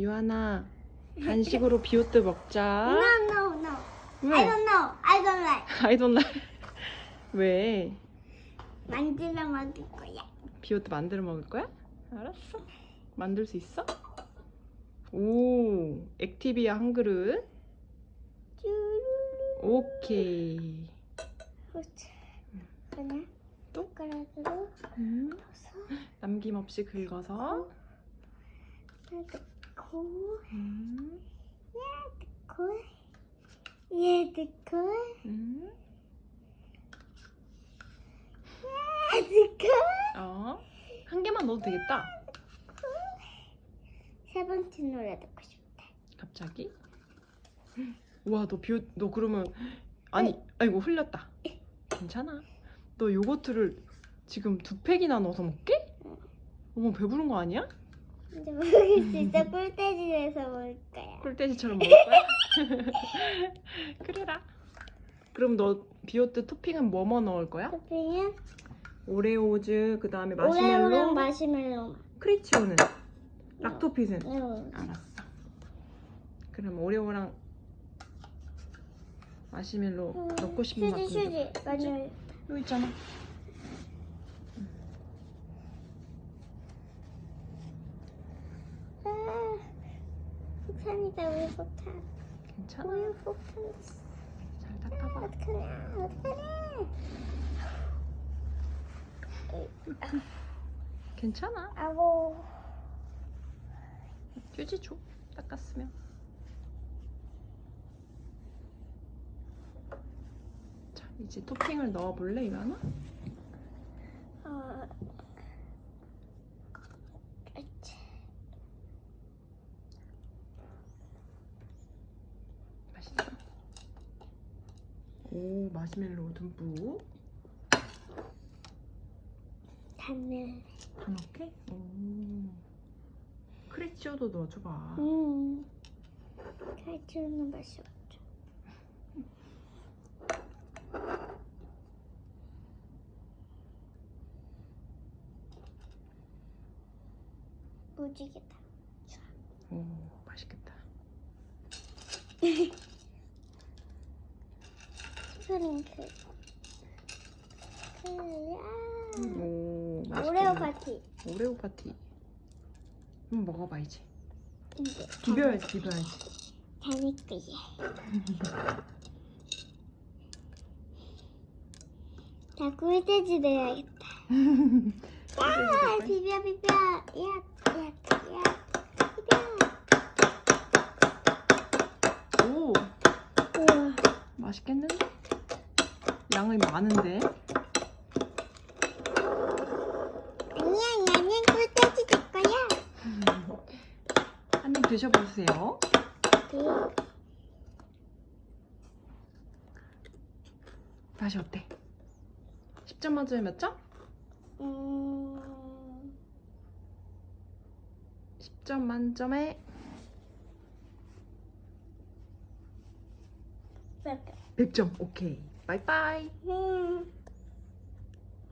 유하나 간식으로 비오트 먹자. No, no, no. I 왜? don't know. I don't like. I don't like. 왜? 만들어 먹을 거야. 비오트 만들어 먹을 거야? 알았어. 만들 수 있어? 오, 액티비아 한 그릇. 쭈루루. 오케이. 그렇지. 그냥 또? 손가락으로 음, 남김없이 긁어서. 넣고 얘 넣고 음. 얘 넣고 어, 한 개만 넣어도 되겠다. 세 번째 노래 듣고 싶다. 갑자기? 우와, 너 비오, 너 그러면 아니, 아이고 흘렸다. 괜찮아. 너 요거트를 지금 두 팩이나 넣어서 먹게? 어머 배부른 거 아니야? 근데 먹을 수 있어. 꿀돼지에서 먹을 거야. 꿀돼지처럼 먹을 거야? 그래라. 그럼 너 비오트 토핑은 뭐뭐 넣을 거야? 토핑은 오레오즈, 그 다음에 오레오랑 마시멜로, 마시멜로. 크리치오는, 락토핏은. 응. 알았어. 그럼 오레오랑 마시멜로 넣고 싶은 만큼 음, 휴지 넣어. 휴지. 마늘. 여기 있잖아. 아, 폭탄이다 우리 폭탄. 괜찮아. 우유 폭탄. 잘 닦아봐. 어떡하냐 어떡하냐. 괜찮아. 아고. 휴지 줘. 닦았으면. 자, 이제 토핑을 넣어볼래, 유하나? 어. 그렇지. 맛있어. 오, 마시멜로 듬뿍. 당면. 더 넣게? 오. 크리치오도 넣어줘봐. 음. 칼치우는 맛이 없죠. 무지개다. 오, 맛있겠다. 스프링클. 클야. 오, 맛있겠네. 오레오 파티. 오레오 파티. 한번 먹어봐 이제. 이제 비벼야지, 비벼야지. 재밌지. 자, 꿀돼지 내야겠다. 아, 비벼 비벼. 야, 야, 야. 비벼. 오. 맛있겠는데? 양이 많은데? 아니야, 나는 꿀돼지 줄 거야. 한 입 드셔보세요. 그, 맛이 어때? 10점 만점에 몇 점? 음, 10점 만점에 몇 100점. 오케이. 바이바이. 음.